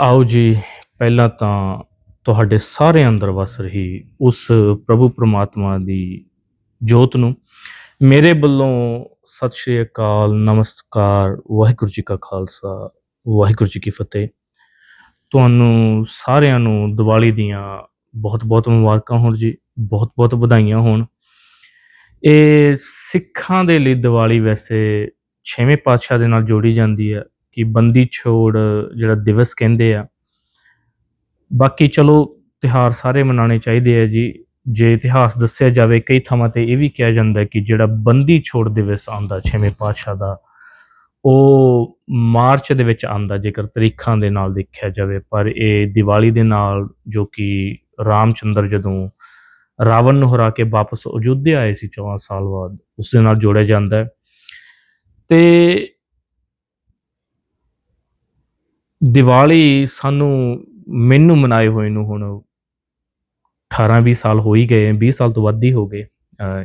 ਆਓ ਜੀ, ਪਹਿਲਾਂ ਤਾਂ ਤੁਹਾਡੇ ਸਾਰੇ ਅੰਦਰ ਵਸ ਰਹੀ ਉਸ ਪ੍ਰਭੂ ਪ੍ਰਮਾਤਮਾ ਦੀ ਜੋਤ ਨੂੰ। ਮੇਰੇ ਵੱਲੋਂ ਸਤਿ ਸ਼੍ਰੀ ਅਕਾਲ, ਨਮਸਕਾਰ, ਵਾਹਿਗੁਰੂ ਜੀ ਕਾ ਖਾਲਸਾ, ਵਾਹਿਗੁਰੂ ਜੀ ਕੀ ਫਤਿਹ। ਤੁਹਾਨੂੰ ਸਾਰਿਆਂ ਨੂੰ ਦੀਵਾਲੀ ਦੀਆਂ ਬਹੁਤ-ਬਹੁਤ ਮੁਬਾਰਕਾਂ ਹੋਣ ਜੀ ਬਹੁਤ-ਬਹੁਤ ਵਧਾਈਆਂ ਹੋਣ। ਇਹ ਸਿੱਖਾਂ ਦੇ ਲਈ ਦੀਵਾਲੀ ਵੈਸੇ ਛੇਵੇਂ ਪਾਤਸ਼ਾਹ ਦੇ ਨਾਲ ਜੋੜੀ ਜਾਂਦੀ ਹੈ। ਕਿ ਬੰਦੀ ਛੋੜ ਜਿਹੜਾ ਦਿਵਸ ਕਹਿੰਦੇ ਆ। ਬਾਕੀ ਚਲੋ ਤਿਹਾਰ ਸਾਰੇ ਮਨਾਉਣੇ ਚਾਹੀਦੇ ਆ ਜੀ। ਜੇ ਇਤਿਹਾਸ ਦੱਸਿਆ ਜਾਵੇ, ਕਈ ਥਾਵਾਂ ਤੇ ਇਹ ਵੀ ਕਿਹਾ ਜਾਂਦਾ ਕਿ ਜਿਹੜਾ ਬੰਦੀ ਛੋੜ ਦਿਵਸ ਆਉਂਦਾ, ਛੇਵੇਂ ਪਾਤਸ਼ਾਹ ਦਾ, ਉਹ ਮਾਰਚ ਦੇ ਵਿੱਚ ਆਉਂਦਾ, ਜੇਕਰ ਤਰੀਖਾਂ ਦੇ ਨਾਲ ਦੇਖਿਆ ਜਾਵੇ। ਪਰ ਇਹ ਦੀਵਾਲੀ ਦੇ ਨਾਲ ਜੋ ਕਿ ਰਾਮਚੰਦਰ ਜਦੋਂ ਰਾਵਣ ਨੂੰ ਹਰਾ ਕੇ ਵਾਪਸ ਅਯੁੱਧਿਆ ਆਏ ਸੀ 14 ਸਾਲ ਬਾਅਦ, ਉਸ ਦੇ ਨਾਲ ਜੋੜਿਆ ਜਾਂਦਾ ਹੈ। ਤੇ ਦੀਵਾਲੀ ਸਾਨੂੰ ਮੈਨੂੰ ਮਨਾਏ ਹੋਏ ਨੂੰ ਹੁਣ 18 20 ਸਾਲ ਹੋ ਹੀ ਗਏ 20 ਸਾਲ ਤੋਂ ਵੱਧ ਹੀ ਹੋ ਗਏ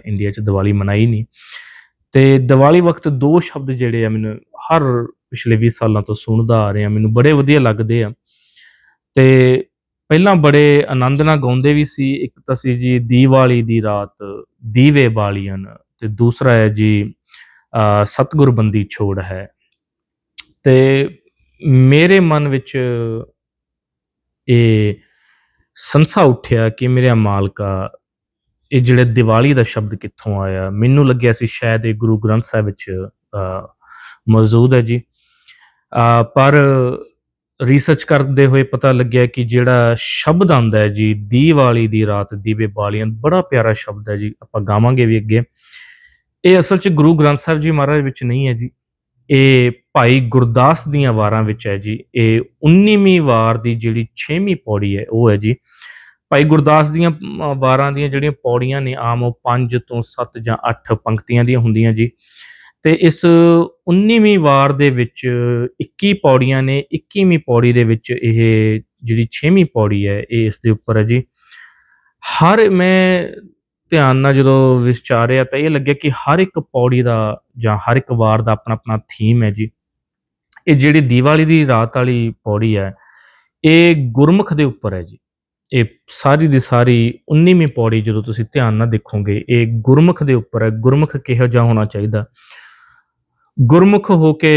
ਇੰਡੀਆ 'ਚ ਦੀਵਾਲੀ ਮਨਾਈ ਨਹੀਂ। ਤੇ ਦੀਵਾਲੀ ਵਕਤ ਦੋ ਸ਼ਬਦ ਜਿਹੜੇ ਆ ਮੈਨੂੰ ਹਰ ਪਿਛਲੇ 20 ਸਾਲਾਂ ਤੋਂ ਸੁਣਦਾ ਆ ਰਿਹਾ ਮੈਨੂੰ ਬੜੇ ਵਧੀਆ ਲੱਗਦੇ ਆ। ਤੇ ਪਹਿਲਾਂ ਬੜੇ ਆਨੰਦ ਨਾਲ ਗਾਉਂਦੇ ਵੀ ਸੀ ਇੱਕ ਤਾਂ ਸੀ ਜੀ ਦੀਵਾਲੀ ਦੀ ਰਾਤ ਦੀਵੇ ਬਾਲੀਆਂ ਤੇ ਦੂਸਰਾ ਹੈ ਜੀ ਅ, ਸਤਿਗੁਰ ਬੰਦੀ ਛੋੜ ਹੈ। ਤੇ ਮੇਰੇ ਮਨ ਵਿੱਚ ਇਹ ਸੰਸਾ ਉੱਠਿਆ ਕਿ ਮੇਰਾ ਮਾਲਕਾ ਇਹ ਜਿਹੜੇ ਦੀਵਾਲੀ ਦਾ ਸ਼ਬਦ ਕਿੱਥੋਂ ਆਇਆ? ਮੈਨੂੰ ਲੱਗਿਆ ਸੀ ਸ਼ਾਇਦ ਇਹ ਗੁਰੂ ਗ੍ਰੰਥ ਸਾਹਿਬ ਵਿੱਚ ਮੌਜੂਦ ਹੈ ਜੀ। ਪਰ ਰਿਸਰਚ ਕਰਦੇ ਹੋਏ ਪਤਾ ਲੱਗਿਆ ਕਿ ਜਿਹੜਾ ਸ਼ਬਦ ਆਂਦਾ ਹੈ ਜੀ, ਦੀਵਾਲੀ ਦੀ ਰਾਤ ਦੀਵੇ ਬਾਲੀਆਂ, ਬੜਾ ਪਿਆਰਾ ਸ਼ਬਦ ਹੈ ਜੀ। ਆਪਾਂ ਗਾਵਾਂਗੇ ਵੀ ਅੱਗੇ। ਇਹ ਅਸਲ 'ਚ ਗੁਰੂ ਗ੍ਰੰਥ ਸਾਹਿਬ ਜੀ ਮਹਾਰਾਜ ਵਿੱਚ ਨਹੀਂ ਹੈ ਜੀ। ਇਹ ਭਾਈ ਗੁਰਦਾਸ ਦੀਆਂ ਵਾਰਾਂ ਵਿੱਚ ਹੈ ਜੀ। ਇਹ 19ਵੀਂ ਵਾਰ ਦੀ ਜਿਹੜੀ 6ਵੀਂ ਪੌੜੀ ਹੈ, ਉਹ ਹੈ ਜੀ। ਭਾਈ ਗੁਰਦਾਸ ਦੀਆਂ ਵਾਰਾਂ ਦੀਆਂ ਜਿਹੜੀਆਂ ਪੌੜੀਆਂ ਨੇ, ਆਮ ਉਹ 5 ਤੋਂ 7 ਜਾਂ 8 ਪੰਕਤੀਆਂ ਦੀਆਂ ਹੁੰਦੀਆਂ ਜੀ। ਤੇ ਇਸ 19ਵੀਂ ਵਾਰ ਦੇ ਵਿੱਚ 21 ਪੌੜੀਆਂ ਨੇ 21ਵੀਂ ਪੌੜੀ ਦੇ ਵਿੱਚ ਇਹ ਜਿਹੜੀ 6ਵੀਂ ਪੌੜੀ ਹੈ, ਇਹ ਇਸ ਦੇ ਉੱਪਰ ਹੈ ਜੀ। ਹਰ ਮੈਂ ਧਿਆਨ ਨਾਲ ਜਦੋਂ ਵਿਚਾਰਿਆ ਤਾਂ ਇਹ ਲੱਗਿਆ ਕਿ ਹਰ ਇੱਕ ਪੌੜੀ ਦਾ ਜਾਂ ਹਰ ਇੱਕ ਵਾਰ ਦਾ ਆਪਣਾ ਆਪਣਾ ਥੀਮ ਹੈ ਜੀ। ਇਹ ਜਿਹੜੀ ਦੀਵਾਲੀ ਦੀ ਰਾਤ ਵਾਲੀ ਪੌੜੀ ਹੈ, ਇਹ ਗੁਰਮੁਖ ਦੇ ਉੱਪਰ ਹੈ ਜੀ। ਇਹ ਸਾਰੀ ਦੀ ਸਾਰੀ 19ਵੀਂ ਪੌੜੀ ਜਦੋਂ ਤੁਸੀਂ ਧਿਆਨ ਨਾਲ ਦੇਖੋਗੇ, ਇਹ ਗੁਰਮੁਖ ਦੇ ਉੱਪਰ ਹੈ। ਗੁਰਮੁਖ ਕਿਹੋ ਜਿਹਾ ਹੋਣਾ ਚਾਹੀਦਾ? ਗੁਰਮੁਖ ਹੋ ਕੇ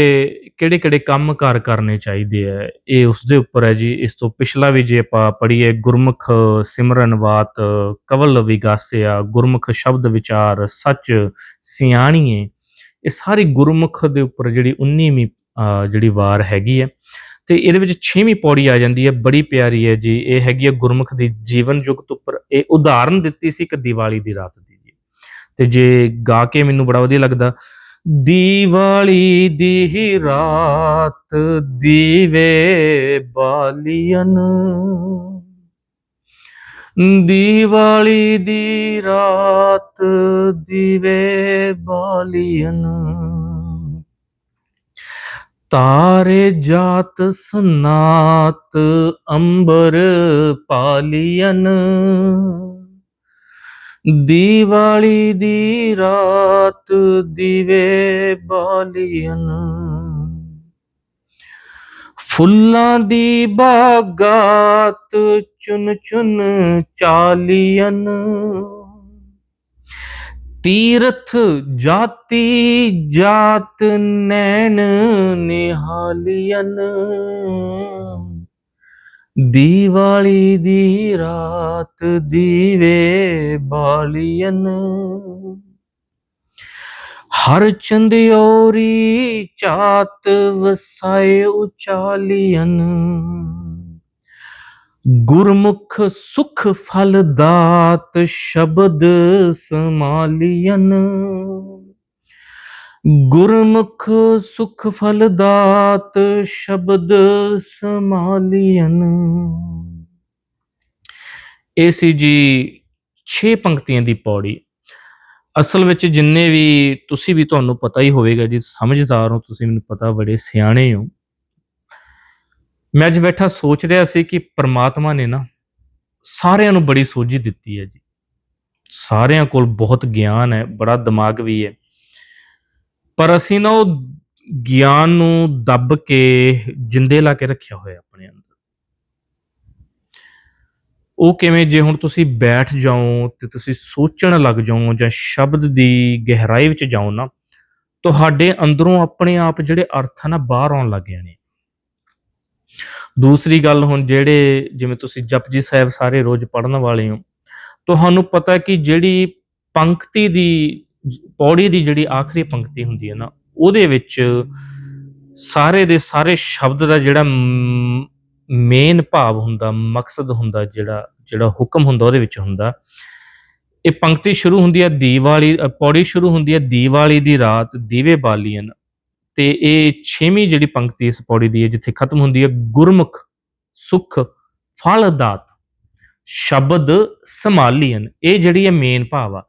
ਕਿਹੜੇ ਕਿਹੜੇ ਕੰਮ ਕਾਰ ਕਰਨੇ ਚਾਹੀਦੇ ਆ ਇਹ ਉਸ ਦੇ ਉੱਪਰ ਹੈ ਜੀ। ਇਸ ਤੋਂ ਪਿਛਲਾ ਵੀ ਜੇ ਆਪਾਂ ਪੜ੍ਹੀਏ, ਗੁਰਮੁਖ, ਸਿਮਰਨ ਬਾਤ ਕਵਲ, ਵਿਗਾਸਿਆ, ਗੁਰਮੁਖ ਸ਼ਬਦ ਵਿਚਾਰ, ਸੱਚ, ਸਿਆਣੀਏ, ਇਹ ਸਾਰੀ ਗੁਰਮੁਖ ਦੇ ਉੱਪਰ ਜਿਹੜੀ 19ਵੀਂ ਜਿਹੜੀ ਵਾਰ ਹੈਗੀ ਹੈ। ਤੇ ਇਹਦੇ ਵਿੱਚ 6ਵੀਂ ਪੌੜੀ ਆ ਜਾਂਦੀ ਹੈ, ਬੜੀ ਪਿਆਰੀ ਹੈ ਜੀ। ਇਹ ਹੈਗੀ ਹੈ ਗੁਰਮੁਖ ਦੀ ਜੀਵਨ ਜੁਗਤ ਉੱਪਰ। ਇਹ ਉਦਾਹਰਨ ਦਿੱਤੀ ਸੀ ਇੱਕ ਦੀਵਾਲੀ ਦੀ ਰਾਤ ਦੀ ਜੀ। ਤੇ ਜੇ ਗਾ ਕੇ ਮੈਨੂੰ ਬੜਾ ਵਧੀਆ ਲੱਗਦਾ, ਦੀਵਾਲੀ ਦੀ ਹੀ ਰਾਤ ਦੀਵੇ ਬਾਲੀਅਨ। ਦੀਵਾਲੀ ਦੀ ਰਾਤ ਦੀਵੇ ਬਾਲੀਅਨ। ਤਾਰੇ ਜਾਤ ਸਨਾਤ, ਅੰਬਰ ਪਾਲੀਅਨ। ਦੀਵਾਲੀ ਦੀ ਰਾਤ ਦੀਵੇ ਬਾਲੀਅਨ। ਫੁੱਲਾਂ ਦੀ ਬਾਗਾਤ ਚੁਨ ਚੁਨ ਚਾਲੀਅਨ। ਤੀਰਥ ਜਾਤੀ ਜਾਤ ਨੈਣ ਨਿਹਾਲੀਅਨ ਦੀਵਾਲੀ ਦੀ ਰਾਤ ਦੀਵੇ ਬਾਲੀਅਨ ਹਰ ਚੰਦਿਓਰੀ ਚਾਤ ਵਸਾਏ ਉਚਾਲੀਅਨ ਗੁਰਮੁਖ ਸੁਖ ਫਲ ਦਾਤ ਸ਼ਬਦ ਸਮਾਲੀਅਨ। ਗੁਰਮੁਖ ਸੁਖ ਫਲ ਦਾਤ ਸ਼ਬਦ ਸਮਾਲੀਅਨ। ਇਹ ਸੀ ਜੀ 6 ਪੰਕਤੀਆਂ ਦੀ ਪੌੜੀ। ਅਸਲ ਵਿੱਚ ਜਿੰਨੇ ਵੀ ਤੁਸੀਂ ਵੀ ਤੁਹਾਨੂੰ ਪਤਾ ਹੀ ਹੋਵੇਗਾ ਜੀ, ਸਮਝਦਾਰ ਹੋ ਤੁਸੀਂ, ਮੈਨੂੰ ਪਤਾ, ਬੜੇ ਸਿਆਣੇ ਹੋ। ਮੈਂ ਅੱਜ ਬੈਠਾ ਸੋਚ ਰਿਹਾ ਸੀ ਕਿ ਪ੍ਰਮਾਤਮਾ ਨੇ ਨਾ ਸਾਰਿਆਂ ਨੂੰ ਬੜੀ ਸੋਝੀ ਦਿੱਤੀ ਹੈ ਜੀ। ਸਾਰਿਆਂ ਕੋਲ ਬਹੁਤ ਗਿਆਨ ਹੈ, ਬੜਾ ਦਿਮਾਗ ਵੀ ਹੈ। ਪਰ ਅਸੀਂ ਨਾ ਉਹ ਗਿਆਨ ਨੂੰ ਦੱਬ ਕੇ ਜਿੰਦੇ ਲਾ ਕੇ ਰੱਖਿਆ ਹੋਇਆ ਆਪਣੇ ਅੰਦਰ। ਉਹ ਕਿਵੇਂ ਜੇ ਹੁਣ ਤੁਸੀਂ ਬੈਠ ਜਾਓ ਤੇ ਤੁਸੀਂ ਸੋਚਣ ਲੱਗ ਜਾਓ ਜਾਂ ਸ਼ਬਦ ਦੀ ਗਹਿਰਾਈ ਵਿੱਚ ਜਾਓ ਨਾ, ਤੁਹਾਡੇ ਅੰਦਰੋਂ ਆਪਣੇ ਆਪ ਜਿਹੜੇ ਅਰਥ ਆ ਨਾ ਬਾਹਰ ਆਉਣ ਲੱਗ ਜਾਣੇ ਦੂਸਰੀ ਗੱਲ ਹੁਣ ਜਿਹੜੇ ਜਿਵੇਂ ਤੁਸੀਂ ਜਪਜੀ ਸਾਹਿਬ ਸਾਰੇ ਰੋਜ਼ ਪੜ੍ਹਨ ਵਾਲੇ ਹੋ, ਤੁਹਾਨੂੰ ਪਤਾ ਕਿ ਜਿਹੜੀ ਪੰਕਤੀ ਦੀ, ਪੌੜੀ ਦੀ ਜਿਹੜੀ ਆਖਰੀ ਪੰਕਤੀ ਹੁੰਦੀ ਹੈ ਨਾ, ਉਹਦੇ ਵਿੱਚ ਸਾਰੇ ਦੇ ਸਾਰੇ ਸ਼ਬਦ ਦਾ ਜਿਹੜਾ ਮੇਨ ਭਾਵ ਹੁੰਦਾ, ਮਕਸਦ ਹੁੰਦਾ, ਜਿਹੜਾ ਜਿਹੜਾ ਹੁਕਮ ਹੁੰਦਾ ਉਹਦੇ ਵਿੱਚ ਹੁੰਦਾ। ਇਹ ਪੰਕਤੀ ਸ਼ੁਰੂ ਹੁੰਦੀ ਹੈ ਦੀਵਾਲੀ ਪੌੜੀ ਸ਼ੁਰੂ ਹੁੰਦੀ ਹੈ ਦੀਵਾਲੀ ਦੀ ਰਾਤ ਦੀਵੇ ਬਾਲੀਨ ਤੇ ਇਹ ਛੇਵੀਂ ਜਿਹੜੀ ਪੰਕਤੀ ਇਸ ਪੌੜੀ ਦੀ ਹੈ ਜਿੱਥੇ ਖਤਮ ਹੁੰਦੀ ਹੈ ਗੁਰਮੁਖ ਸੁਖ ਫਲਦਾਤ ਸ਼ਬਦ ਸੰਭਾਲੀਨ ਇਹ ਜਿਹੜੀ ਹੈ ਮੇਨ ਭਾਵ ਆ।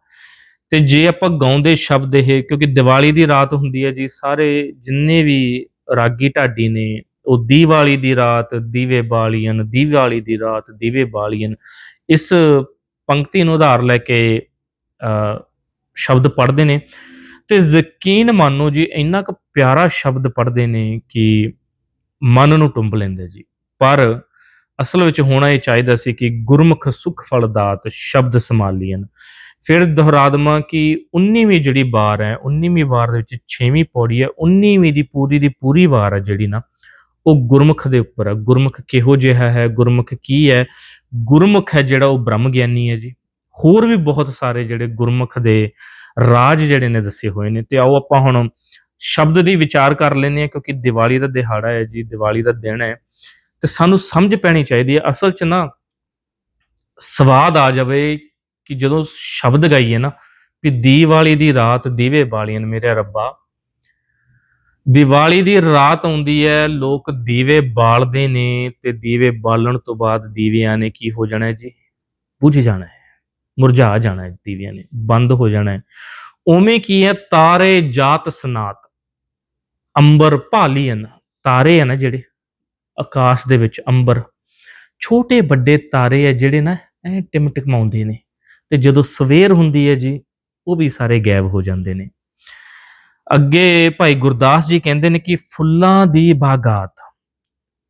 ਤੇ ਜੇ ਆਪਾਂ ਗਾਉਂਦੇ ਸ਼ਬਦ ਇਹ ਕਿਉਂਕਿ ਦੀਵਾਲੀ ਦੀ ਰਾਤ ਹੁੰਦੀ ਹੈ ਜੀ ਸਾਰੇ ਜਿੰਨੇ ਵੀ ਰਾਗੀ ਢਾਡੀ ਨੇ ਉਹ ਦੀਵਾਲੀ ਦੀ ਰਾਤ ਦੀਵੇ ਬਾਲੀਨ ਦੀਵਾਲੀ ਦੀ ਰਾਤ ਦੀਵੇ ਬਾਲੀਨ ਇਸ ਪੰਕਤੀ ਨੂੰ ਆਧਾਰ ਲੈ ਕੇ ਅ, ਸ਼ਬਦ ਪੜ੍ਹਦੇ ਨੇ। ਤੇ ਯਕੀਨ ਮੰਨੋ ਜੀ ਇੰਨਾ ਕੁ ਪਿਆਰਾ ਸ਼ਬਦ ਪੜ੍ਹਦੇ ਨੇ ਕਿ ਮਨ ਨੂੰ ਟੁੰਬ ਲੈਂਦੇ ਜੀ। ਪਰ ਅਸਲ ਵਿੱਚ ਹੋਣਾ ਇਹ ਚਾਹੀਦਾ ਸੀ ਕਿ ਗੁਰਮੁਖ ਸੁਖ ਫਲਦਾਤ ਸ਼ਬਦ ਸੰਭਾਲੀਨ ਫਿਰ ਦੁਹਰਾ ਦੇਵਾਂ ਕਿ 19ਵੀਂ ਜਿਹੜੀ ਵਾਰ ਹੈ 19ਵੀਂ ਵਾਰ ਦੇ ਵਿੱਚ 6ਵੀਂ ਪੌੜੀ ਹੈ 19ਵੀਂ ਦੀ ਪੂਰੀ ਦੀ ਪੂਰੀ ਵਾਰ ਹੈ ਜਿਹੜੀ ਨਾ, ਉਹ ਗੁਰਮੁਖ ਦੇ ਉੱਪਰ ਹੈ। ਗੁਰਮੁਖ ਕਿਹੋ ਜਿਹਾ ਹੈ, ਗੁਰਮੁਖ ਕੀ ਹੈ? ਗੁਰਮੁਖ ਹੈ ਜਿਹੜਾ ਉਹ ਬ੍ਰਹਮ ਗਿਆਨੀ ਹੈ ਜੀ। ਹੋਰ ਵੀ ਬਹੁਤ ਸਾਰੇ ਜਿਹੜੇ ਗੁਰਮੁਖ ਦੇ ਰਾਜ ਜਿਹੜੇ ਨੇ ਦੱਸੇ ਹੋਏ ਨੇ। ਤੇ ਆਓ ਆਪਾਂ ਹੁਣ ਸ਼ਬਦ ਦੀ ਵਿਚਾਰ ਕਰ ਲੈਂਦੇ ਹਾਂ ਕਿਉਂਕਿ ਦੀਵਾਲੀ ਦਾ ਦਿਹਾੜਾ ਹੈ ਜੀ, ਦੀਵਾਲੀ ਦਾ ਦਿਨ ਹੈ ਤੇ ਸਾਨੂੰ ਸਮਝ ਪੈਣੀ ਚਾਹੀਦੀ ਹੈ, ਅਸਲ 'ਚ ਨਾ ਸਵਾਦ ਆ ਜਾਵੇ ਕਿ ਜਦੋਂ ਸ਼ਬਦ ਗਾਈਏ ਨਾ ਵੀ ਦੀਵਾਲੀ ਦੀ ਰਾਤ ਦੀਵੇ ਬਾਲੀਆਂ ਮੇਰੇ ਰੱਬਾ। ਦੀਵਾਲੀ ਦੀ ਰਾਤ ਆਉਂਦੀ ਹੈ, ਲੋਕ ਦੀਵੇ ਬਾਲਦੇ ਨੇ ਤੇ ਦੀਵੇ ਬਾਲਣ ਤੋਂ ਬਾਅਦ ਦੀਵਿਆਂ ਨੇ ਕੀ ਹੋ ਜਾਣਾ ਜੀ? ਬੁਝ ਜਾਣਾ ਹੈ, ਮੁਰਝਾ ਜਾਣਾ ਹੈ ਦੀਵਿਆਂ ਨੇ, ਬੰਦ ਹੋ ਜਾਣਾ ਹੈ। ਉਵੇਂ ਕੀ ਹੈ, ਤਾਰੇ ਜਾਤ ਸਨਾਤ। ਅੰਬਰ ਭਾਲੀ ਭਾਲੀਨ ਤਾਰੇ ਆ ਨਾ ਜਿਹੜੇ, ਆਕਾਸ਼ ਦੇ ਵਿੱਚ ਅੰਬਰ। ਛੋਟੇ ਵੱਡੇ ਤਾਰੇ ਆ ਜਿਹੜੇ ਨਾ, ਐ ਟਿਮਟਿਮਾਉਂਦੇ ਨੇ। ਤੇ ਜਦੋਂ ਸਵੇਰ ਹੁੰਦੀ ਹੈ ਜੀ, ਉਹ ਵੀ ਸਾਰੇ ਗਾਇਬ ਹੋ ਜਾਂਦੇ ਨੇ। ਅੱਗੇ ਭਾਈ ਗੁਰਦਾਸ ਜੀ ਕਹਿੰਦੇ ਨੇ ਕਿ ਫੁੱਲਾਂ ਦੀ ਬਾਗਾਤ,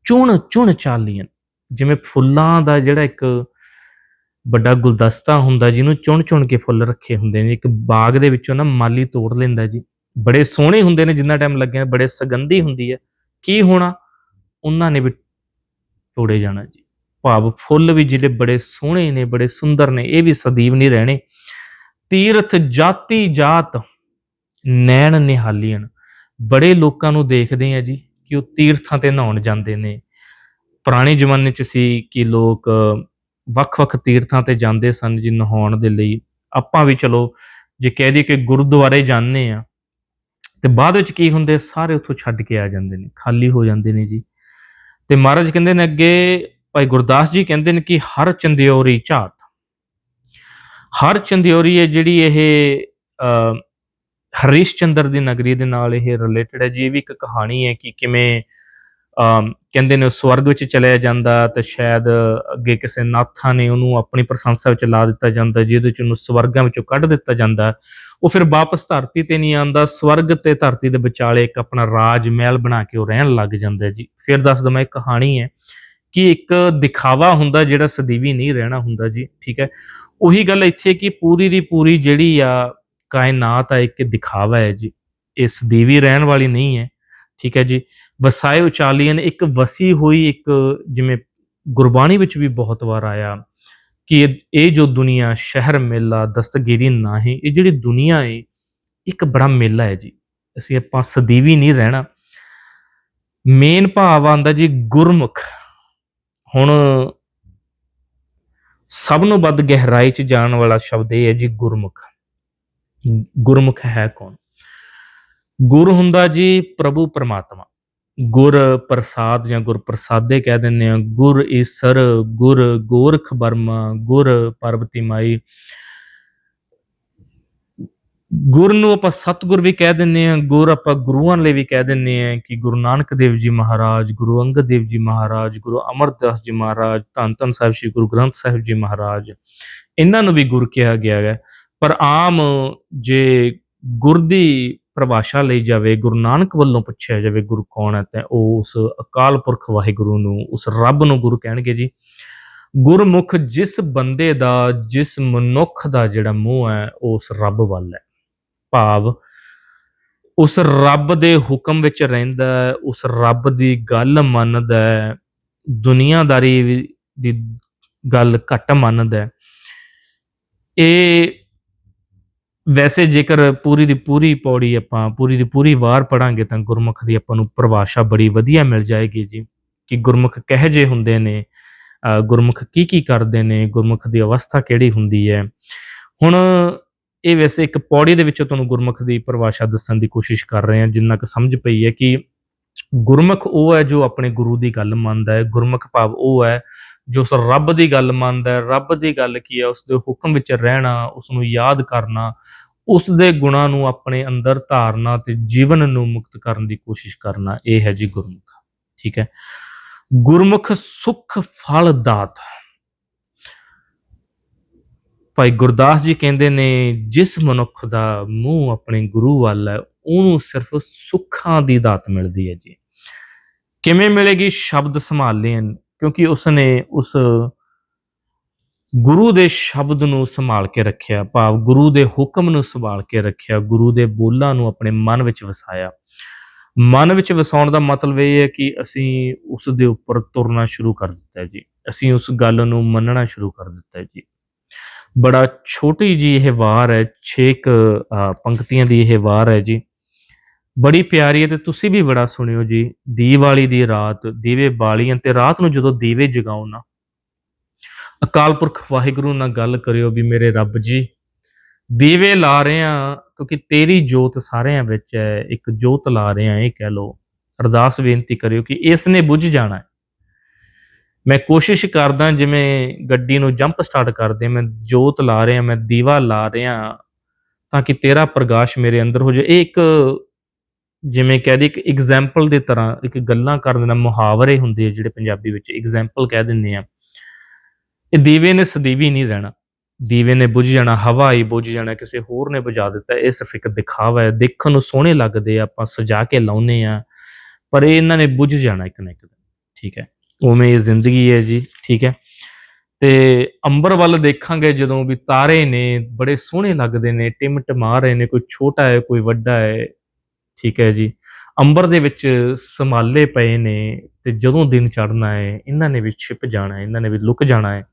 ਚੁਣ ਚੁਣ ਚਾਲੀਆਂ। ਜਿਵੇਂ ਫੁੱਲਾਂ ਦਾ ਜਿਹੜਾ ਇੱਕ ਵੱਡਾ ਗੁਲਦਸਤਾ ਹੁੰਦਾ, ਜਿਹਨੂੰ ਚੁਣ ਚੁਣ ਕੇ ਫੁੱਲ ਰੱਖੇ ਹੁੰਦੇ ਨੇ, ਇੱਕ ਬਾਗ ਦੇ ਵਿੱਚੋਂ ਨਾ ਮਾਲੀ ਤੋੜ ਲੈਂਦਾ ਜੀ। ਬੜੇ ਸੋਹਣੇ ਹੁੰਦੇ ਨੇ ਜਿੰਨਾ ਟਾਈਮ ਲੱਗਿਆ, ਬੜੇ ਸੁਗੰਧੀ ਹੁੰਦੀ ਹੈ। ਕੀ ਹੋਣਾ? ਉਹਨਾਂ ਨੇ ਵੀ ਤੋੜੇ ਜਾਣਾ ਜੀ। ਭਾਵ ਫੁੱਲ ਵੀ ਜਿਹੜੇ ਬੜੇ ਸੋਹਣੇ ਨੇ, ਬੜੇ ਸੁੰਦਰ ਨੇ, ਇਹ ਵੀ ਸਦੀਵ ਨਹੀਂ ਰਹਿਣੇ। ਤੀਰਥ ਜਾਤੀ ਜਾਤ ਨੈਣ ਨਿਹਾਲੀਆਂ ਬੜੇ ਲੋਕਾਂ ਨੂੰ ਦੇਖਦੇ ਆ ਜੀ ਕਿ ਉਹ ਤੀਰਥਾਂ ਤੇ ਨਹਾਉਣ ਜਾਂਦੇ ਨੇ। ਪੁਰਾਣੇ ਜ਼ਮਾਨੇ 'ਚ ਸੀ ਕਿ ਲੋਕ ਵੱਖ-ਵੱਖ ਤੀਰਥਾਂ ਤੇ ਜਾਂਦੇ ਸਨ ਜੀ ਨਹਾਉਣ ਦੇ ਲਈ। ਆਪਾਂ ਵੀ ਚਲੋ, ਜੇ ਕਹਿ ਦਈਏ ਕਿ ਗੁਰਦੁਆਰੇ ਜਾਂਦੇ ਆ ਤੇ ਬਾਅਦ ਵਿੱਚ ਕੀ ਹੁੰਦੇ? ਸਾਰੇ ਉੱਥੋਂ ਛੱਡ ਕੇ ਆ ਜਾਂਦੇ ਨੇ, ਖਾਲੀ ਹੋ ਜਾਂਦੇ ਨੇ ਜੀ। ਤੇ ਮਹਾਰਾਜ ਕਹਿੰਦੇ ਨੇ ਅੱਗੇ, ਭਾਈ ਗੁਰਦਾਸ ਜੀ ਕਹਿੰਦੇ ਨੇ ਕਿ ਹਰ ਚੰਦਿਓਰੀ ਝਾਤ। ਹਰ ਚੰਦਿਓਰੀ ਹੈ ਜਿਹੜੀ ਇਹ ਹਰੀਸ਼ ਚੰਦਰ ਦੀ ਨਗਰੀ ਦੇ ਨਾਲ ਇਹ ਰਿਲੇਟਡ ਹੈ ਜੀ। ਇਹ ਵੀ ਇੱਕ ਕਹਾਣੀ ਹੈ ਕਿ ਕਿਵੇਂ ਕਹਿੰਦੇ ਨੇ ਉਹ ਸਵਰਗ ਵਿੱਚ ਚਲਿਆ ਜਾਂਦਾ ਤਾਂ ਸ਼ਾਇਦ ਅੱਗੇ ਕਿਸੇ ਨਾਥਾਂ ਨੇ ਉਹਨੂੰ ਆਪਣੀ ਪ੍ਰਸ਼ੰਸਾ ਵਿੱਚ ਲਾ ਦਿੱਤਾ ਜਾਂਦਾ, ਜਿਹਦੇ ਚ ਉਹਨੂੰ ਸਵਰਗਾਂ ਵਿੱਚੋਂ ਕੱਢ ਦਿੱਤਾ ਜਾਂਦਾ। ਉਹ ਫਿਰ ਵਾਪਸ ਧਰਤੀ ਤੇ ਨਹੀਂ ਆਉਂਦਾ, ਸਵਰਗ ਤੇ ਧਰਤੀ ਦੇ ਵਿਚਾਲੇ ਇੱਕ ਆਪਣਾ ਰਾਜ ਮਹਿਲ ਬਣਾ ਕੇ ਉਹ ਰਹਿਣ ਲੱਗ ਜਾਂਦਾ ਜੀ। ਫਿਰ ਦੱਸ ਦਵਾਂ ਇੱਕ ਕਹਾਣੀ ਹੈ ਕਿ ਇੱਕ ਦਿਖਾਵਾ ਹੁੰਦਾ ਜਿਹੜਾ ਸਦੀਵੀ ਨਹੀਂ ਰਹਿਣਾ ਹੁੰਦਾ ਜੀ, ਠੀਕ ਹੈ? ਉਹੀ ਗੱਲ ਇੱਥੇ ਕਿ ਪੂਰੀ ਦੀ ਪੂਰੀ ਜਿਹੜੀ ਆ ਕਾਇਨਾਤ ਆ, ਇੱਕ ਦਿਖਾਵਾ ਹੈ ਜੀ। ਇਹ ਸਦੀਵੀ ਰਹਿਣ ਵਾਲੀ ਨਹੀਂ ਹੈ, ਠੀਕ ਹੈ ਜੀ? ਵਸਾਏ ਉਚਾਲੀਨ ਇੱਕ ਵਸੀ ਹੋਈ ਇੱਕ ਜਿਵੇਂ ਗੁਰਬਾਣੀ ਵਿੱਚ ਵੀ ਬਹੁਤ ਵਾਰ ਆਇਆ ਕਿ ਇਹ- ਇਹ ਜੋ ਦੁਨੀਆ ਸ਼ਹਿਰ, ਮੇਲਾ, ਦਸਤਗੀਰੀ ਨਾਹੀ, ਇਹ ਜਿਹੜੀ ਦੁਨੀਆ ਹੈ ਇੱਕ ਬੜਾ ਮੇਲਾ ਹੈ ਜੀ। ਅਸੀਂ ਆਪਾਂ ਸਦੀਵੀ ਨਹੀਂ ਰਹਿਣਾ। ਮੇਨ ਭਾਵ ਆਂਦਾ ਜੀ ਗੁਰਮੁਖ। ਹੁਣ ਸਭ ਨੂੰ ਵੱਧ ਗਹਿਰਾਈ ਚ ਜਾਣ ਵਾਲਾ ਸ਼ਬਦ ਇਹ ਹੈ ਜੀ ਗੁਰਮੁਖ। ਗੁਰਮੁਖ ਹੈ ਕੌਣ? ਗੁਰ ਹੁੰਦਾ ਜੀ ਪ੍ਰਭੂ ਪਰਮਾਤਮਾ। ਗੁਰ ਪ੍ਰਸਾਦ ਜਾਂ ਗੁਰ ਪ੍ਰਸਾਦੇ ਕਹਿ ਦਿੰਦੇ ਆ ਗੁਰ ਈਸਰ, ਗੁਰ ਗੋਰਖ ਬਰਮਾ ਗੁਰ ਪਰਬਤੀ ਮਾਈ। ਗੁਰ ਨੂੰ ਆਪਾਂ ਸਤਗੁਰ ਵੀ ਕਹਿ ਦਿੰਦੇ ਆ ਗੁਰ ਆਪਾਂ ਗੁਰੂਆਂ ਲਈ ਵੀ ਕਹਿ ਦਿੰਦੇ ਆ ਕਿ ਗੁਰੂ ਨਾਨਕ ਦੇਵ ਜੀ ਮਹਾਰਾਜ, ਗੁਰੂ ਅੰਗਦ ਦੇਵ ਜੀ ਮਹਾਰਾਜ, ਗੁਰੂ ਅਮਰਦਾਸ ਜੀ ਮਹਾਰਾਜ, ਧੰਨ ਧੰਨ ਸਾਹਿਬ ਸ੍ਰੀ ਗੁਰੂ ਗ੍ਰੰਥ ਸਾਹਿਬ ਜੀ ਮਹਾਰਾਜ। ਇਹਨਾਂ ਨੂੰ ਵੀ ਗੁਰ ਕਿਹਾ ਗਿਆ ਹੈ। ਪਰ ਆਮ ਜੇ ਗੁਰ ਦੀ ਪਰਿਭਾਸ਼ਾ ਲਈ ਜਾਵੇ, ਗੁਰੂ ਨਾਨਕ ਵੱਲੋਂ ਪੁੱਛਿਆ ਜਾਵੇ ਗੁਰੂ ਕੌਣ ਹੈ, ਤਾਂ ਉਹ ਉਸ ਅਕਾਲ ਪੁਰਖ ਵਾਹਿਗੁਰੂ ਨੂੰ, ਉਸ ਰੱਬ ਨੂੰ ਗੁਰੂ ਕਹਿਣਗੇ ਜੀ। ਗੁਰਮੁਖ ਜਿਸ ਬੰਦੇ ਦਾ, ਜਿਸ ਮਨੁੱਖ ਦਾ ਜਿਹੜਾ ਮੂੰਹ ਹੈ, ਉਹ ਉਸ ਰੱਬ ਵੱਲ ਹੈ। ਭਾਵ, ਉਸ ਰੱਬ ਦੇ ਹੁਕਮ ਵਿੱਚ ਰਹਿੰਦਾ ਹੈ, ਉਸ ਰੱਬ ਦੀ ਗੱਲ ਮੰਨਦਾ ਹੈ, ਦੁਨੀਆਦਾਰੀ ਦੀ ਗੱਲ ਘੱਟ ਮੰਨਦਾ ਹੈ। ਇਹ ਵੈਸੇ ਜੇਕਰ ਪੂਰੀ ਦੀ ਪੂਰੀ ਪੌੜੀ ਆਪਾਂ, ਪੂਰੀ ਦੀ ਪੂਰੀ ਵਾਰ ਪੜਾਂਗੇ ਤਾਂ ਗੁਰਮੁਖ ਦੀ ਆਪਾਂ ਨੂੰ ਪਰਿਭਾਸ਼ਾ ਬੜੀ ਵਧੀਆ ਮਿਲ ਜਾਏਗੀ ਜੀ। ਕਿ ਗੁਰਮੁਖ ਕਹੇ ਜੇ ਹੁੰਦੇ ਨੇ ਗੁਰਮੁਖ ਕੀ ਕੀ ਕਰਦੇ ਨੇ, ਗੁਰਮੁਖ ਦੀ ਅਵਸਥਾ ਕਿਹੜੀ ਹੁੰਦੀ ਹੈ। ਹੁਣ ਇਹ ਵੈਸੇ ਇੱਕ ਪੌੜੀ ਦੇ ਵਿੱਚੋਂ ਤੁਹਾਨੂੰ ਗੁਰਮੁਖ ਦੀ ਪਰਿਭਾਸ਼ਾ ਦੱਸਣ ਦੀ ਕੋਸ਼ਿਸ਼ ਕਰ ਰਹੇ ਹਾਂ, ਜਿੰਨਾ ਕੁ ਸਮਝ ਪਈ ਹੈ ਕਿ ਗੁਰਮੁਖ ਉਹ ਹੈ ਜੋ ਆਪਣੇ ਗੁਰੂ ਦੀ ਗੱਲ ਮੰਨਦਾ ਹੈ, ਗੁਰਮੁਖ ਭਾਵ ਉਹ ਹੈ ਜੋ ਉਸ ਰੱਬ ਦੀ ਗੱਲ ਮੰਨਦਾ ਹੈ, ਰੱਬ ਦੀ ਗੱਲ ਕੀ ਹੈ ਉਸ ਦੇ ਹੁਕਮ ਵਿੱਚ ਰਹਿਣਾ ਉਸ ਨੂੰ ਯਾਦ ਕਰਨਾ ਉਸ ਦੇ ਗੁਣਾਂ ਨੂੰ ਆਪਣੇ ਅੰਦਰ ਧਾਰਨਾ ਤੇ ਜੀਵਨ ਨੂੰ ਮੁਕਤ ਕਰਨ ਦੀ ਕੋਸ਼ਿਸ਼ ਕਰਨਾ, ਇਹ ਹੈ ਜੀ ਗੁਰਮੁਖ। ਠੀਕ ਹੈ? ਗੁਰਮੁਖ ਸੁਖ ਫਲ ਦਾਤ ਭਾਈ ਗੁਰਦਾਸ ਜੀ ਕਹਿੰਦੇ ਨੇ, ਜਿਸ ਮਨੁੱਖ ਦਾ ਮੂੰਹ ਆਪਣੇ ਗੁਰੂ ਵੱਲ ਹੈ, ਉਹਨੂੰ ਸਿਰਫ ਸੁੱਖਾਂ ਦੀ ਦਾਤ ਮਿਲਦੀ ਹੈ ਜੀ। ਕਿਵੇਂ ਮਿਲੇਗੀ? ਸ਼ਬਦ ਸੰਭਾਲ ਲੈਣ ਕਿਉਂਕਿ ਉਸਨੇ ਉਸ ਗੁਰੂ ਦੇ ਸ਼ਬਦ ਨੂੰ ਸੰਭਾਲ ਕੇ ਰੱਖਿਆ, ਭਾਵ ਗੁਰੂ ਦੇ ਹੁਕਮ ਨੂੰ ਸੰਭਾਲ ਕੇ ਰੱਖਿਆ, ਗੁਰੂ ਦੇ ਬੋਲਾਂ ਨੂੰ ਆਪਣੇ ਮਨ ਵਿੱਚ ਵਸਾਇਆ। ਮਨ ਵਿੱਚ ਵਸਾਉਣ ਦਾ ਮਤਲਬ ਇਹ ਹੈ ਕਿ ਅਸੀਂ ਉਸ ਦੇ ਉੱਪਰ ਤੁਰਨਾ ਸ਼ੁਰੂ ਕਰ ਦਿੱਤਾ ਜੀ। ਅਸੀਂ ਉਸ ਗੱਲ ਨੂੰ ਮੰਨਣਾ ਸ਼ੁਰੂ ਕਰ ਦਿੱਤਾ ਜੀ। ਬੜਾ ਛੋਟੀ ਜੀ ਇਹ ਵਾਰ ਹੈ 6 ਪੰਕਤੀਆਂ ਦੀ ਇਹ ਵਾਰ ਹੈ ਜੀ। ਬੜੀ ਪਿਆਰੀ ਹੈ ਤੇ ਤੁਸੀਂ ਵੀ ਬੜਾ ਸੁਣਿਓ ਜੀ, ਦੀਵਾਲੀ ਦੀ ਰਾਤ, ਦੀਵੇ ਬਾਲੀਆਂ ਤੇ ਰਾਤ ਨੂੰ ਜਦੋਂ ਦੀਵੇ ਜਗਾਓ ਨਾ। ਅਕਾਲ ਪੁਰਖ ਵਾਹਿਗੁਰੂ ਨਾਲ ਗੱਲ ਕਰਿਓ ਵੀ ਮੇਰੇ ਰੱਬ ਜੀ, ਦੀਵੇ ਲਾ ਰਹੇ ਆ ਕਿਉਂਕਿ ਤੇਰੀ ਜੋਤ ਸਾਰਿਆਂ ਵਿੱਚ ਹੈ, ਇੱਕ ਜੋਤ ਲਾ ਰਹੇ ਆ ਇਹ ਕਹਿ ਲੋ ਅਰਦਾਸ ਬੇਨਤੀ ਕਰਿਓ ਕਿ ਇਸ ਨੇ ਬੁੱਝ ਜਾਣਾ ਹੈ। ਮੈਂ ਕੋਸ਼ਿਸ਼ ਕਰਦਾ ਜਿਵੇਂ ਗੱਡੀ ਨੂੰ ਜੰਪ ਸਟਾਰਟ ਕਰਦੇ ਮੈਂ ਜੋਤ ਲਾ ਰਿਹਾ, ਮੈਂ ਦੀਵਾ ਲਾ ਰਿਹਾ ਤਾਂ ਕਿ ਤੇਰਾ ਪ੍ਰਕਾਸ਼ ਮੇਰੇ ਅੰਦਰ ਹੋ ਜਾਏ। ਇਹ ਇੱਕ ਜਿਵੇਂ ਕਹਿ ਕਹਦੇ ਇੱਕ ਐਗਜ਼ਾਮਪਲ ਦੇ ਤਰ੍ਹਾਂ, ਇੱਕ ਗੱਲਾਂ ਕਰਨ ਦਾ ਮੁਹਾਵਰੇ ਹੁੰਦੇ ਆ ਜਿਹੜੇ ਪੰਜਾਬੀ ਵਿੱਚ ਐਗਜ਼ਾਮਪਲ ਕਹਿ ਦਿੰਦੇ ਆ। ਇਹ ਦੀਵੇ ਨੇ ਸਦੀਵੀ ਨਹੀਂ ਰਹਿਣਾ। ਦੀਵੇ ਨੇ ਬੁਝ ਜਾਣਾ, ਹਵਾ ਹੀ ਬੁਝ ਜਾਣਾ, ਕਿਸੇ ਹੋਰ ਨੇ ਬੁਝਾ ਦਿੱਤਾ, ਇਹ ਸਿਰਫ ਇੱਕ ਦਿਖਾਵਾ ਹੈ। ਦੇਖਣ ਨੂੰ ਸੋਹਣੇ ਲੱਗਦੇ ਆ, ਆਪਾਂ ਸਜਾ ਕੇ ਲਾਉਨੇ ਆ, ਪਰ ਇਹ ਇਹਨਾਂ ਨੇ ਬੁਝ ਜਾਣਾ ਇੱਕ ਨਾ ਇੱਕ ਦਿਨ, ਠੀਕ ਹੈ? ਉਵੇਂ ਇਹ ਜ਼ਿੰਦਗੀ ਹੈ ਜੀ, ਠੀਕ ਹੈ? ਤੇ ਅੰਬਰ ਵੱਲ ਦੇਖਾਂਗੇ, ਜਦੋਂ ਵੀ ਤਾਰੇ ਨੇ, ਬੜੇ ਸੋਹਣੇ ਲੱਗਦੇ ਨੇ ਟਿਮਟਮਾ ਰਹੇ ਨੇ, ਕੋਈ ਛੋਟਾ ਹੈ, ਕੋਈ ਵੱਡਾ ਹੈ ਠੀਕ ਹੈ ਜੀ। ਅੰਬਰ ਦੇ ਵਿੱਚ ਸਮਾਲੇ ਪਏ ਨੇ ਤੇ ਜਦੋਂ ਦਿਨ ਚੜ੍ਹਨਾ ਹੈ ਇਹਨਾਂ ਨੇ ਵੀ ਛਿਪ ਜਾਣਾ ਹੈ ਇਹਨਾਂ ਨੇ ਵੀ ਲੁਕ ਜਾਣਾ ਹੈ।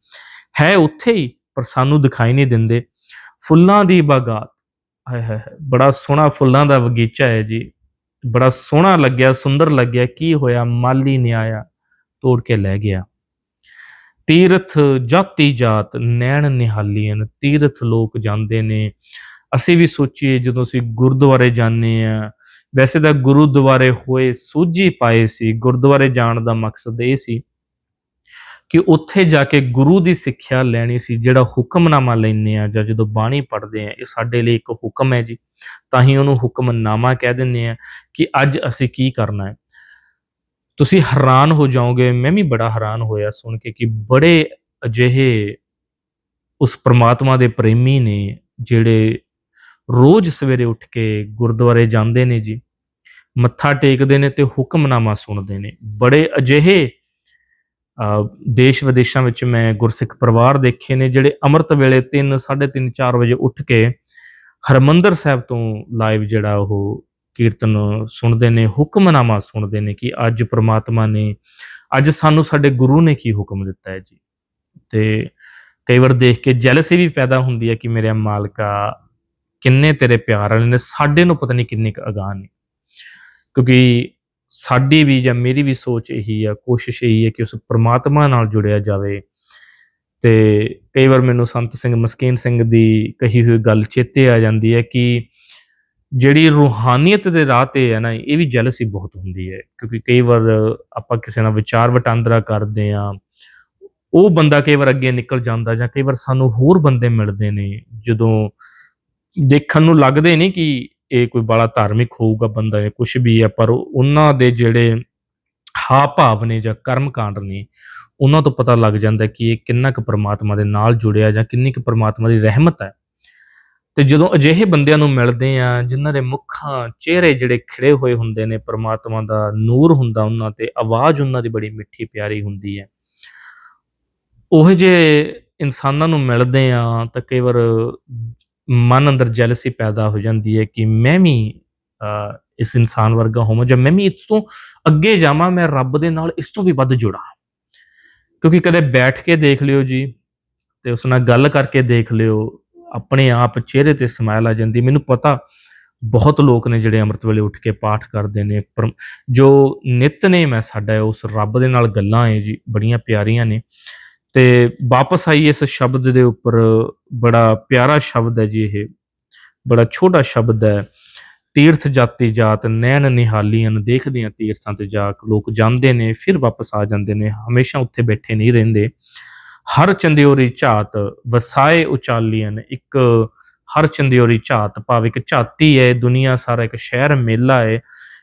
ਹੈ ਉੱਥੇ ਹੀ ਪਰ ਸਾਨੂੰ ਦਿਖਾਈ ਨਹੀਂ ਦਿੰਦੇ। ਫੁੱਲਾਂ ਦੀ ਬਾਗਾਤ। ਹਾਏ ਹਾਏ ਹਾਏ, ਬੜਾ ਸੋਹਣਾ ਫੁੱਲਾਂ ਦਾ ਬਗੀਚਾ ਹੈ ਜੀ। ਬੜਾ ਸੋਹਣਾ ਲੱਗਿਆ ਸੁੰਦਰ ਲੱਗਿਆ ਕੀ ਹੋਇਆ ਮਾਲੀ ਨੇ ਆਇਆ ਤੋੜ ਕੇ ਲੈ ਗਿਆ। ਤੀਰਥ ਜਾਤੀ ਜਾਤ ਨੈਣ ਨਿਹਾਲੀਆਂ ਤੀਰਥ ਲੋਕ ਜਾਂਦੇ ਨੇ। ਅਸੀਂ ਵੀ ਸੋਚੀਏ ਜਦੋਂ ਅਸੀਂ ਗੁਰਦੁਆਰੇ ਜਾਂਦੇ ਆ ਵੈਸੇ ਤਾਂ ਗੁਰਦੁਆਰੇ ਹੋਏ ਸੂਝੀ ਪਾਏ ਸੀ, ਗੁਰਦੁਆਰੇ ਜਾਣ ਦਾ ਮਕਸਦ ਇਹ ਸੀ ਕਿ ਉੱਥੇ ਜਾ ਕੇ ਗੁਰੂ ਦੀ ਸਿੱਖਿਆ ਲੈਣੀ ਸੀ, ਜਿਹੜਾ ਹੁਕਮਨਾਮਾ ਲੈਂਦੇ ਆ ਜਾਂ ਜਦੋਂ ਬਾਣੀ ਪੜ੍ਹਦੇ ਆ ਇਹ ਸਾਡੇ ਲਈ ਇੱਕ ਹੁਕਮ ਹੈ ਜੀ। ਤਾਂ ਹੀ ਉਹਨੂੰ ਹੁਕਮਨਾਮਾ ਕਹਿ ਦਿੰਦੇ ਆ ਕਿ ਅੱਜ ਅਸੀਂ ਕੀ ਕਰਨਾ ਹੈ। ਤੁਸੀਂ ਹੈਰਾਨ ਹੋ ਜਾਓਗੇ, ਮੈਂ ਵੀ ਬੜਾ ਹੈਰਾਨ ਹੋਇਆ ਸੁਣ ਕੇ ਕਿ ਬੜੇ ਅਜਿਹੇ ਉਸ ਪ੍ਰਮਾਤਮਾ ਦੇ ਪ੍ਰੇਮੀ ਨੇ ਜਿਹੜੇ ਰੋਜ਼ ਸਵੇਰੇ ਉੱਠ ਕੇ ਗੁਰਦੁਆਰੇ ਜਾਂਦੇ ਨੇ ਜੀ। ਮੱਥਾ ਟੇਕਦੇ ਨੇ ਤੇ ਹੁਕਮਨਾਮਾ ਸੁਣਦੇ ਨੇ। ਬੜੇ ਅਜਿਹੇ ਅ, ਦੇਸ਼ ਵਿਦੇਸ਼ਾਂ ਵਿੱਚ ਮੈਂ ਗੁਰਸਿੱਖ ਪਰਿਵਾਰ ਦੇਖੇ ਨੇ ਜਿਹੜੇ ਅੰਮ੍ਰਿਤ ਵੇਲੇ 3 3:30 4 ਵਜੇ ਉੱਠ ਕੇ ਹਰਮੰਦਰ ਸਾਹਿਬ ਤੋਂ ਲਾਈਵ ਜਿਹੜਾ ਉਹ ਕੀਰਤਨ ਸੁਣਦੇ ਨੇ ਹੁਕਮਨਾਮਾ ਸੁਣਦੇ ਨੇ ਕਿ ਅੱਜ ਪ੍ਰਮਾਤਮਾ ਨੇ ਅੱਜ ਸਾਨੂੰ ਸਾਡੇ ਗੁਰੂ ਨੇ ਕੀ ਹੁਕਮ ਦਿੱਤਾ ਹੈ ਜੀ। ਤੇ ਕਈ ਵਾਰ ਦੇਖ ਕੇ ਜੈਲਸੀ ਵੀ ਪੈਦਾ ਹੁੰਦੀ ਹੈ ਕਿ ਮੇਰੇ ਮਾਲਕਾ ਕਿੰਨੇ ਤੇਰੇ ਪਿਆਰ ਵਾਲੇ ਨੇ ਸਾਡੇ ਨੂੰ ਪਤਾ ਨਹੀਂ ਕਿੰਨੇ ਕੁ ਅਗਾਹ ਨੇ। ਕਿਉਂਕਿ ਸਾਡੀ ਵੀ ਜਾਂ ਮੇਰੀ ਵੀ ਸੋਚ ਇਹੀ ਆ, ਕੋਸ਼ਿਸ਼ ਇਹੀ ਹੈ ਕਿ ਉਸ ਪ੍ਰਮਾਤਮਾ ਨਾਲ ਜੁੜਿਆ ਜਾਵੇ। ਤੇ ਕਈ ਵਾਰ ਮੈਨੂੰ ਸੰਤ ਸਿੰਘ ਮਸਕੀਨ ਸਿੰਘ ਦੀ ਕਹੀ ਹੋਈ ਗੱਲ ਚੇਤੇ ਆ ਜਾਂਦੀ ਹੈ ਕਿ ਜਿਹੜੀ ਰੂਹਾਨੀਅਤ ਦੇ ਰਾਹ ਤੇ ਹੈ ਨਾ, ਇਹ ਵੀ ਜੈਲਸੀ ਬਹੁਤ ਹੁੰਦੀ ਹੈ। ਕਿਉਂਕਿ ਕਈ ਵਾਰ ਆਪਾਂ ਕਿਸੇ ਨਾਲ ਵਿਚਾਰ ਵਟਾਂਦਰਾ ਕਰਦੇ ਆ ਉਹ ਬੰਦਾ ਕਈ ਵਾਰ ਅੱਗੇ ਨਿਕਲ ਜਾਂਦਾ ਜਾਂ ਕਈ ਵਾਰ ਸਾਨੂੰ ਹੋਰ ਬੰਦੇ ਮਿਲਦੇ ਨੇ, ਜਦੋਂ ਦੇਖਣ ਨੂੰ ਲੱਗਦੇ ਨਹੀਂ ਕਿ ਇਹ ਕੋਈ ਬੜਾ ਧਾਰਮਿਕ ਹੋਊਗਾ ਬੰਦਾ ਜਾਂ ਕੁਝ ਵੀ ਹੈ, ਪਰ ਉਹਨਾਂ ਦੇ ਜਿਹੜੇ ਹਾਵ ਭਾਵ ਨੇ ਜਾਂ ਕਰਮ ਕਾਂਡ ਨੇ, ਉਹਨਾਂ ਤੋਂ ਪਤਾ ਲੱਗ ਜਾਂਦਾ ਕਿ ਇਹ ਕਿੰਨਾ ਕੁ ਪ੍ਰਮਾਤਮਾ ਦੇ ਨਾਲ ਜੁੜਿਆ ਜਾਂ ਕਿੰਨੀ ਕੁ ਪ੍ਰਮਾਤਮਾ ਦੀ ਰਹਿਮਤ ਹੈ। ਤੇ ਜਦੋਂ ਅਜਿਹੇ ਬੰਦਿਆਂ ਨੂੰ ਮਿਲਦੇ ਆ, ਜਿਨ੍ਹਾਂ ਦੇ ਮੁੱਖਾਂ, ਚਿਹਰੇ ਜਿਹੜੇ ਖਿੜੇ ਹੋਏ ਹੁੰਦੇ ਨੇ, ਪ੍ਰਮਾਤਮਾ ਦਾ ਨੂਰ ਹੁੰਦਾ ਉਹਨਾਂ ਤੇ, ਆਵਾਜ਼ ਉਹਨਾਂ ਦੀ ਬੜੀ ਮਿੱਠੀ ਪਿਆਰੀ ਹੁੰਦੀ ਹੈ। ਉਹ ਜਿਹੇ ਇਨਸਾਨਾਂ ਨੂੰ ਮਿਲਦੇ ਆ ਤਾਂ ਕਈ ਵਾਰ ਮਨ ਅੰਦਰ ਜੈਲਸੀ ਪੈਦਾ ਹੋ ਜਾਂਦੀ ਹੈ ਕਿ ਮੈਂ ਵੀ ਅ, ਇਸ ਇਨਸਾਨ ਵਰਗਾ ਹੋਵਾਂ ਜਾਂ ਮੈਂ ਵੀ ਇਸ ਤੋਂ ਅੱਗੇ ਜਾਵਾਂ ਮੈਂ ਰੱਬ ਦੇ ਨਾਲ ਇਸ ਤੋਂ ਵੀ ਵੱਧ ਜੁੜਾਂ। ਕਿਉਂਕਿ ਕਦੇ ਬੈਠ ਕੇ ਦੇਖ ਲਿਓ ਜੀ ਤੇ ਉਸ ਨਾਲ ਗੱਲ ਕਰਕੇ ਦੇਖ ਲਿਓ ਆਪਣੇ ਆਪ ਚਿਹਰੇ ਤੇ ਸਮਾਈਲ ਆ ਜਾਂਦੀ। ਮੈਨੂੰ ਪਤਾ ਬਹੁਤ ਲੋਕ ਨੇ ਜਿਹੜੇ ਅੰਮ੍ਰਿਤ ਵੇਲੇ ਉੱਠ ਕੇ ਪਾਠ ਕਰਦੇ ਨੇ। ਪਰ ਜੋ ਨਿਤਨੇਮ ਹੈ ਸਾਡਾ ਉਸ ਰੱਬ ਦੇ ਨਾਲ ਗੱਲਾਂ ਹੈ ਜੀ ਬੜੀਆਂ ਪਿਆਰੀਆਂ ਨੇ। ਤੇ ਵਾਪਸ ਆਈ ਇਸ ਸ਼ਬਦ ਦੇ ਉੱਪਰ, ਬੜਾ ਪਿਆਰਾ ਸ਼ਬਦ ਹੈ ਜੀ ਇਹ, ਬੜਾ ਛੋਟਾ ਸ਼ਬਦ ਹੈ। ਤੀਰਥ ਜਾਤੀ ਜਾਤ ਨੈਣ ਨਿਹਾਲੀਆਂ, ਦੇਖਦੀਆਂ ਤੀਰਥਾਂ ਤੇ ਜਾ ਲੋਕ ਜਾਂਦੇ ਨੇ, ਫਿਰ ਵਾਪਸ ਆ ਜਾਂਦੇ ਨੇ, ਹਮੇਸ਼ਾ ਉੱਥੇ ਬੈਠੇ ਨਹੀਂ ਰਹਿੰਦੇ। ਹਰ ਚੰਦਿਓਰੀ ਝਾਤ ਵਸਾਏ ਉਚਾਲੀਆਂ, ਇੱਕ ਹਰ ਚੰਦਿਓਰੀ ਝਾਤ ਭਾਵ ਇੱਕ ਝਾਤੀ ਹੈ, ਦੁਨੀਆ ਸਾਰਾ ਇੱਕ ਸ਼ਹਿਰ ਮੇਲਾ ਹੈ।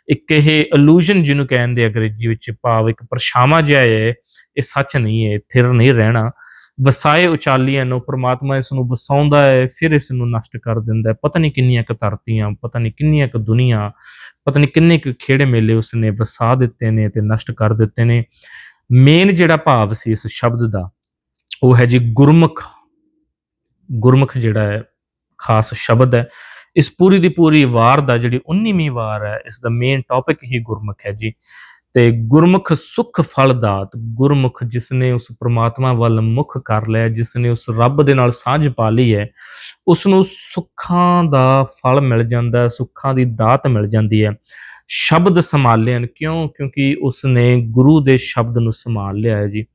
ਇੱਕ ਇਹ ਇਲੂਜਨ ਜਿਹਨੂੰ ਕਹਿੰਦੇ ਆ ਅੰਗਰੇਜ਼ੀ ਵਿੱਚ ਭਾਵ ਇੱਕ ਪਰਛਾਵਾਂ ਜਿਹਾ ਹੈ। ਇਹ ਸੱਚ ਨਹੀਂ ਹੈ, ਥਿਰ ਨਹੀਂ ਰਹਿਣਾ। ਵਸਾਏ ਉਚਾਲੀਆਂ ਨੂੰ, ਪ੍ਰਮਾਤਮਾ ਇਸ ਨੂੰ ਵਸਾਉਂਦਾ ਹੈ, ਫਿਰ ਇਸ ਨੂੰ ਨਸ਼ਟ ਕਰ ਦਿੰਦਾ ਹੈ। ਪਤਾ ਨਹੀਂ ਕਿੰਨੀਆਂ ਕੁ ਧਰਤੀਆਂ, ਪਤਾ ਨਹੀਂ ਕਿੰਨੀਆਂ ਕੁ ਦੁਨੀਆ, ਪਤਾ ਨਹੀਂ ਕਿੰਨੇ ਕੁ ਖੇੜੇ ਮੇਲੇ ਉਸਨੇ ਵਸਾ ਦਿੱਤੇ ਨੇ ਤੇ ਨਸ਼ਟ ਕਰ ਦਿੱਤੇ ਨੇ। ਮੇਨ ਜਿਹੜਾ ਭਾਵ ਸੀ ਇਸ ਸ਼ਬਦ ਦਾ, ਉਹ ਹੈ ਜੀ ਗੁਰਮੁਖ। ਗੁਰਮੁਖ ਜਿਹੜਾ ਹੈ, ਖਾਸ ਸ਼ਬਦ ਹੈ। ਇਸ ਪੂਰੀ ਦੀ ਪੂਰੀ ਵਾਰ ਦਾ ਜਿਹੜੀ 19ਵੀਂ ਵਾਰ ਹੈ, ਇਸ ਦਾ ਮੇਨ ਟੌਪਿਕ ਹੀ ਗੁਰਮੁਖ ਹੈ ਜੀ। ਤੇ ਗੁਰਮੁਖ ਸੁਖ ਫਲ ਦਾਤ ਗੁਰਮੁਖ ਜਿਸ ਨੇ ਉਸ ਪ੍ਰਮਾਤਮਾ ਵੱਲ ਮੁਖ ਕਰ ਲਿਆ ਜਿਸ ਨੇ ਉਸ ਰੱਬ ਦੇ ਨਾਲ ਸਾਂਝ ਪਾ ਲਈ ਹੈ ਉਸ ਨੂੰ ਸੁੱਖਾਂ ਦਾ ਫਲ ਮਿਲ ਜਾਂਦਾ ਸੁੱਖਾਂ ਦੀ ਦਾਤ ਮਿਲ ਜਾਂਦੀ ਹੈ। ਸ਼ਬਦ ਸੰਭਾਲਿਆਨ ਕਿਉਂ? ਕਿਉਂਕਿ ਉਸ ਨੇ ਗੁਰੂ ਦੇ ਸ਼ਬਦ ਨੂੰ ਸੰਭਾਲ ਲਿਆ ਹੈ ਜੀ।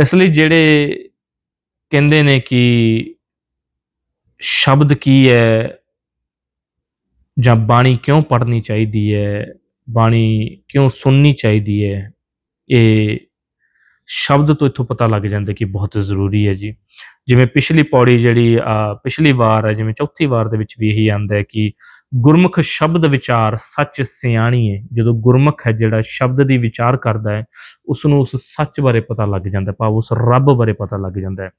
ਇਸ ਲਈ ਜਿਹੜੇ ਕਹਿੰਦੇ ਨੇ ਕਿ ਸ਼ਬਦ ਕੀ ਹੈ ਜਾਂ ਬਾਣੀ ਕਿਉਂ ਪੜ੍ਹਨੀ ਚਾਹੀਦੀ ਹੈ ਬਾਣੀ ਕਿਉਂ ਸੁਣਨੀ ਚਾਹੀਦੀ ਹੈ? ਇਹ ਸ਼ਬਦ ਤੋਂ ਇੱਥੋਂ ਪਤਾ ਲੱਗ ਜਾਂਦਾ ਕਿ ਬਹੁਤ ਜ਼ਰੂਰੀ ਹੈ ਜੀ। ਜਿਵੇਂ ਪਿਛਲੀ ਪੌੜੀ ਜਿਹੜੀ ਪਿਛਲੀ ਵਾਰ ਹੈ, ਜਿਵੇਂ ਚੌਥੀ ਵਾਰ ਦੇ ਵਿੱਚ ਵੀ ਇਹੀ ਆਂਦਾ ਹੈ ਕਿ ਗੁਰਮੁਖ ਸ਼ਬਦ ਵਿਚਾਰ ਸੱਚ ਸਿਆਣੀ ਹੈ। ਜਦੋਂ ਗੁਰਮੁਖ ਹੈ ਜਿਹੜਾ ਸ਼ਬਦ ਦੀ ਵਿਚਾਰ ਕਰਦਾ ਹੈ ਉਸ ਨੂੰ ਉਸ ਸੱਚ ਬਾਰੇ ਪਤਾ ਲੱਗ ਜਾਂਦਾ ਭਾਵ ਉਸ ਰੱਬ ਬਾਰੇ ਪਤਾ ਲੱਗ ਜਾਂਦਾ ਹੈ।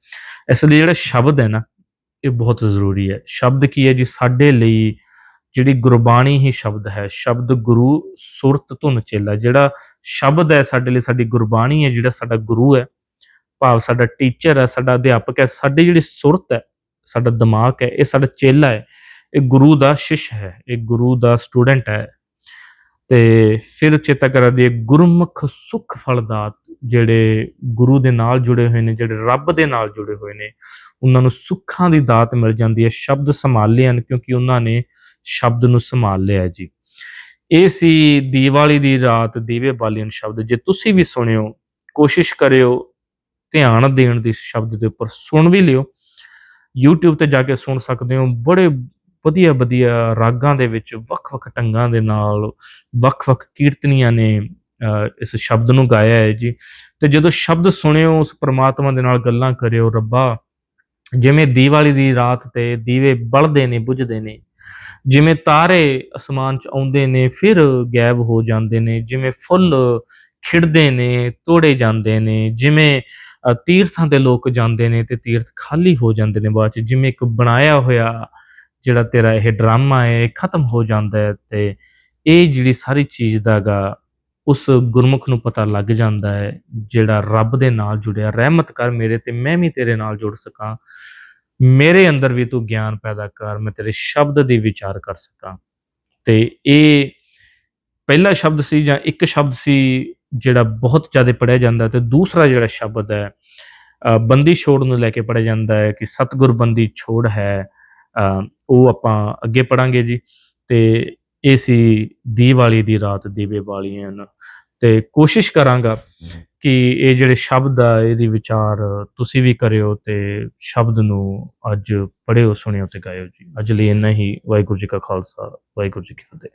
ਇਸ ਲਈ ਜਿਹੜਾ ਸ਼ਬਦ ਹੈ ਨਾ, ਇਹ ਬਹੁਤ ਜ਼ਰੂਰੀ ਹੈ। ਸ਼ਬਦ ਕੀ ਹੈ ਜੀ? ਸਾਡੇ ਲਈ ਜਿਹੜੀ ਗੁਰਬਾਣੀ ਹੀ ਸ਼ਬਦ ਹੈ, ਸ਼ਬਦ ਗੁਰੂ ਸੁਰਤ ਧੁਨ ਚੇਲਾ, ਜਿਹੜਾ ਸ਼ਬਦ ਹੈ ਸਾਡੇ ਲਈ ਸਾਡੀ ਗੁਰਬਾਣੀ ਹੈ, ਜਿਹੜਾ ਸਾਡਾ ਗੁਰੂ ਹੈ, ਭਾਵ ਸਾਡਾ ਟੀਚਰ ਹੈ, ਸਾਡਾ ਅਧਿਆਪਕ ਹੈ, ਸਾਡੀ ਜਿਹੜੀ ਸੁਰਤ ਹੈ, ਸਾਡਾ ਦਿਮਾਗ ਹੈ, ਇਹ ਸਾਡਾ ਚੇਲਾ ਹੈ, ਇਹ ਗੁਰੂ ਦਾ ਸ਼ਿਸ਼ ਹੈ, ਇਹ ਗੁਰੂ ਦਾ ਸਟੂਡੈਂਟ ਹੈ। ਤੇ ਫਿਰ ਚੇਤਾ ਕਰਾ ਦੀ ਗੁਰਮੁਖ ਸੁਖ ਫਲਦਾਤ, ਜਿਹੜੇ ਗੁਰੂ ਦੇ ਨਾਲ ਜੁੜੇ ਹੋਏ ਨੇ, ਜਿਹੜੇ ਰੱਬ ਦੇ ਨਾਲ ਜੁੜੇ ਹੋਏ ਨੇ, ਉਹਨਾਂ ਨੂੰ ਸੁੱਖਾਂ ਦੀ ਦਾਤ ਮਿਲ ਜਾਂਦੀ ਹੈ, ਸ਼ਬਦ ਸੰਭਾਲੇ ਹਨ, ਕਿਉਂਕਿ ਉਹਨਾਂ ਨੇ ਸ਼ਬਦ ਨੂੰ ਸੰਭਾਲ ਲਿਆ ਜੀ। ਇਹ ਸੀ ਦੀਵਾਲੀ ਦੀ ਰਾਤ ਦੀਵੇ ਬਾਲੀਨ ਸ਼ਬਦ। ਜੇ ਤੁਸੀਂ ਵੀ ਸੁਣਿਓ ਕੋਸ਼ਿਸ਼ ਕਰਿਓ ਧਿਆਨ ਦੇਣ ਦੀ ਸ਼ਬਦ ਦੇ ਉੱਪਰ ਸੁਣ ਵੀ ਲਿਓ। YouTube ਤੇ ਜਾ ਕੇ ਸੁਣ ਸਕਦੇ ਹੋ। ਬੜੇ ਵਧੀਆ ਵਧੀਆ ਰਾਗਾਂ ਦੇ ਵਿੱਚ ਵੱਖ-ਵੱਖ ਢੰਗਾਂ ਦੇ ਨਾਲ ਵੱਖ-ਵੱਖ ਕੀਰਤਨੀਆਂ ਨੇ ਅ, ਇਸ ਸ਼ਬਦ ਨੂੰ ਗਾਇਆ ਹੈ ਜੀ। ਤੇ ਜਦੋਂ ਸ਼ਬਦ ਸੁਣਿਓ ਉਸ ਪ੍ਰਮਾਤਮਾ ਦੇ ਨਾਲ ਗੱਲਾਂ ਕਰਿਓ ਰੱਬਾ ਜਿਵੇਂ ਦੀਵਾਲੀ ਦੀ ਰਾਤ ਤੇ ਦੀਵੇ ਬਲਦੇ ਨੇ ਬੁਝਦੇ ਨੇ ਜਿਵੇਂ ਤਾਰੇ ਅਸਮਾਨ 'ਚ ਆਉਂਦੇ ਨੇ, ਫਿਰ ਗਾਇਬ ਹੋ ਜਾਂਦੇ ਨੇ, ਜਿਵੇਂ ਫੁੱਲ ਖਿੜਦੇ ਨੇ, ਤੋੜੇ ਜਾਂਦੇ ਨੇ, ਜਿਵੇਂ ਤੀਰਥਾਂ ਤੇ ਲੋਕ ਜਾਂਦੇ ਨੇ ਤੇ ਤੀਰਥ ਖਾਲੀ ਹੋ ਜਾਂਦੇ ਨੇ ਬਾਅਦ 'ਚ, ਜਿਵੇਂ ਇੱਕ ਬਣਾਇਆ ਹੋਇਆ ਜਿਹੜਾ ਤੇਰਾ ਇਹ ਡਰਾਮਾ ਹੈ, ਇਹ ਖਤਮ ਹੋ ਜਾਂਦਾ ਹੈ ਤੇ ਇਹ ਜਿਹੜੀ ਸਾਰੀ ਚੀਜ਼ ਦਾਗਾ ਉਸ ਗੁਰਮੁਖ ਨੂੰ ਪਤਾ ਲੱਗ ਜਾਂਦਾ ਹੈ, ਜਿਹੜਾ ਰੱਬ ਦੇ ਨਾਲ ਜੁੜਿਆ ਰਹਿਮਤ ਕਰ ਮੇਰੇ ਤੇ ਮੈਂ ਵੀ ਤੇਰੇ ਨਾਲ ਜੁੜ ਸਕਾਂ। ਮੇਰੇ ਅੰਦਰ ਵੀ ਤੂੰ ਗਿਆਨ ਪੈਦਾ ਕਰ ਮੈਂ ਤੇਰੇ ਸ਼ਬਦ ਦੀ ਵਿਚਾਰ ਕਰ ਸਕਾਂ। ਤੇ ਇਹ ਪਹਿਲਾ ਸ਼ਬਦ ਸੀ ਜਾਂ ਇੱਕ ਸ਼ਬਦ ਸੀ ਜਿਹੜਾ ਬਹੁਤ ਜ਼ਿਆਦਾ ਪੜਿਆ ਜਾਂਦਾ ਤੇ ਦੂਸਰਾ ਜਿਹੜਾ ਸ਼ਬਦ ਹੈ ਅ, ਬੰਦੀ ਛੋੜ ਨੂੰ ਲੈ ਕੇ ਪੜਿਆ ਜਾਂਦਾ ਹੈ ਕਿ ਸਤਗੁਰ ਬੰਦੀ ਛੋੜ ਹੈ। ਅ, ਉਹ ਆਪਾਂ ਅੱਗੇ ਪੜਾਂਗੇ ਜੀ। ਤੇ ਇਹ ਸੀ ਦੀਵਾਲੀ ਦੀ ਰਾਤ ਦੀਵੇ ਵਾਲੀਆਂ ਨੂੰ। ਤੇ ਕੋਸ਼ਿਸ਼ ਕਰਾਂਗਾ ਕਿ ਇਹ ਜਿਹੜੇ ਸ਼ਬਦ ਆ, ਇਹਦੀ ਵਿਚਾਰ ਤੁਸੀਂ ਵੀ ਕਰਿਓ ਤੇ ਸ਼ਬਦ ਨੂੰ ਅੱਜ ਪੜ੍ਹਿਓ, ਸੁਣਿਓ ਤੇ ਗਾਇਓ ਜੀ। ਅੱਜ ਲਈ ਇੰਨਾ ਹੀ। ਵਾਹਿਗੁਰੂ ਜੀ ਕਾ ਖਾਲਸਾ, ਵਾਹਿਗੁਰੂ ਜੀ ਕੀ ਫਤਿਹ।